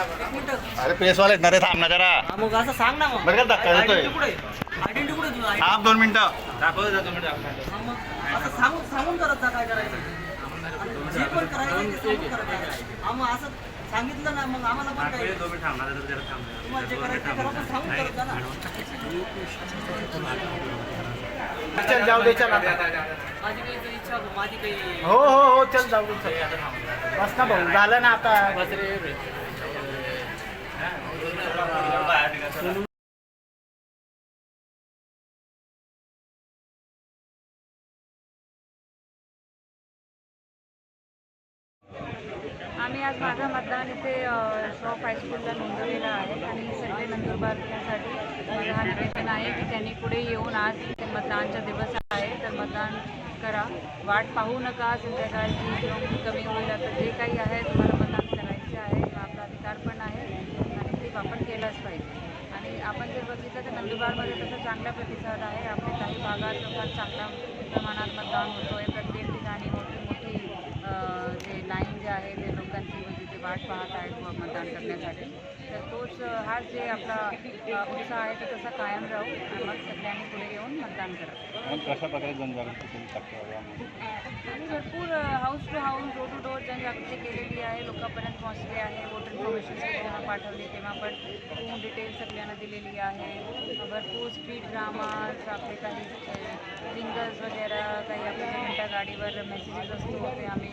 अरे प्रेसवाले आहेत ना रे थांब ना जरा. हा, मग असं सांग ना मग. बरं का धक्का देतोय? आयडेंटिटी कुठे आयडेंटिटी कुठे तुझं? ID? थांब दोन मिनिटं. मग असं सांगून सांगून करत जा काय करायचं. आणि जे पण करायचं ते सांगून करायचं हा, मग असं सांगितलं ना मग आम्हाला पण काय तुम्हाला जे करायचं ते करा पण सांगून करत जा ना. चल जाऊ दे चल आता. माझी काही इच्छा माझी काही हो हो हो चल जाऊ दे चल. बस ना भाऊ झालं ना आता. आम्ही आज माझं मतदान अ, शॉप हायस्कूलला नोंदवलेलं आहे आणि सर्व नंदुरबार जिल्ह्यासाठी हा निवेदन आहे की त्यांनी पुढे येऊन आज इथे मतदानचा दिवस आहे. तर मतदान करा. वाट पाहू नका. संध्याकाळची कमी होईल आता जे काही आहे तुम्हाला मतदान करायचे आहे हा आपला अधिकार पण आहे आणि ते आपण केलंच पाहिजे आणि आपण जर बघितलं तर नंदुरबारमध्ये तसं चांगला प्रतिसाद आहे. आपल्या काही भागात फार चांगल्या प्रमाणात मतदान होतो आहे प्रत्येक ठिकाणी मोठी मोठी अ, जे लाईन जे आहे ते लोकांची म्हणजे ते वाट पाहत आहेत मतदान करण्यासाठी. तर तोच हाच जे आपला उत्साह आहे तो तसा कायम राहू मग सगळ्यांनी पुढे येऊन मतदान करा. कशा प्रकारे जनजागृती भरपूर house to house door to door जनजागृती केलेली आहे लोकांपर्यंत पोहोचली आहे वोटर इन्फॉर्मेशन जेव्हा पाठवली तेव्हा पण पूर्ण डिटेल सगळ्यांना दिलेली आहे भरपूर स्ट्रीट ड्रामाज आपले काही सिंगर्स वगैरे काही आपल्या घंटा गाडीवर मेसेजेस असतो ते आम्ही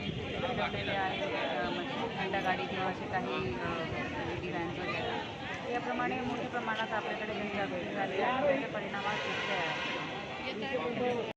घंटा गाडी किंवा असे काही लेडी व्हॅन्स वगैरे याप्रमाणे मोठ्या प्रमाणात आपल्याकडे जनजागृती झाली आहे त्याच्या परिणामात दिसले